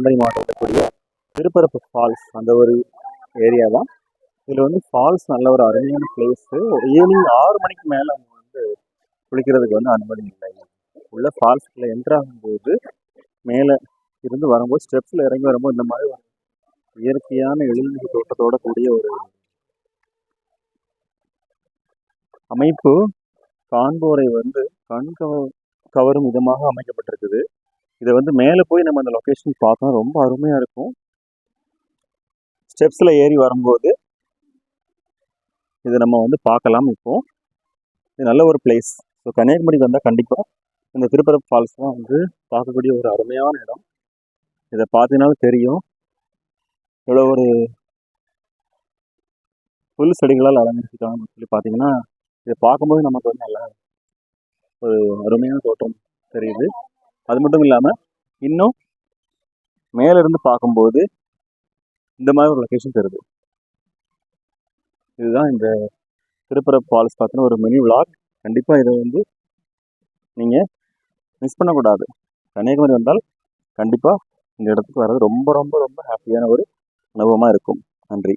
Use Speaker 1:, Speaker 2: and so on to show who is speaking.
Speaker 1: கன்னியாகுமரி மாவட்டத்தில் கூடிய திருப்பரப்பு ஃபால்ஸ் அந்த ஒரு ஏரியா தான். இதில் வந்து ஃபால்ஸ் நல்ல ஒரு அருமையான பிளேஸு ஈவினிங் ஆறு மணிக்கு மேலே அவங்க வந்து குளிக்கிறதுக்கு வந்து அனுமதி இல்லை. உள்ள ஃபால்ஸ்குள்ளே என்ட்ராகும்போது மேலே இருந்து வரும்போது ஸ்டெப்ஸில் இறங்கி வரும்போது இந்த மாதிரி ஒரு இயற்கையான எழில்மிகு தோட்டத்தோட கூடிய ஒரு அமைப்பு காண்போரை வந்து கண் கவ கவரும் விதமாக அமைக்கப்பட்டிருக்குது. இதை வந்து மேலே போய் நம்ம அந்த லொக்கேஷன் பார்த்தோம் ரொம்ப அருமையாக இருக்கும். ஸ்டெப்ஸில் ஏறி வரும்போது இதை நம்ம வந்து பார்க்கலாம் இப்போ. இது நல்ல ஒரு பிளேஸ் ஸோ கன்னியாகுமரிக்கு வந்தால் கண்டிப்பாக இந்த திருப்பரப்பு ஃபால்ஸ் தான் வந்து பார்க்கக்கூடிய ஒரு அருமையான இடம். இதை பார்த்தீங்கனாலும் தெரியும். இவ்வளோ ஒரு புல் செடிகளால் அலங்கரிச்சிருக்காங்கன்னு சொல்லி பார்த்தீங்கன்னா இதை பார்க்கும்போது நமக்கு வந்து நல்லா ஒரு அருமையான தோட்டம் தெரியுது. அது மட்டும் இல்லாமல் இன்னும் மேலேருந்து பார்க்கும்போது இந்த மாதிரி ஒரு லொக்கேஷன் தருது இதுதான் இந்த திருப்பர ஃபால்ஸ் பார்த்தின ஒரு மினி விளாக் கண்டிப்பாக இதை வந்து நீங்கள் மிஸ் பண்ணக்கூடாது. கன்னியாகுமரி வந்தால் கண்டிப்பாக இந்த இடத்துக்கு வர்றது ரொம்ப ரொம்ப ரொம்ப ஹாப்பியான ஒரு அனுபவமாக இருக்கும். நன்றி.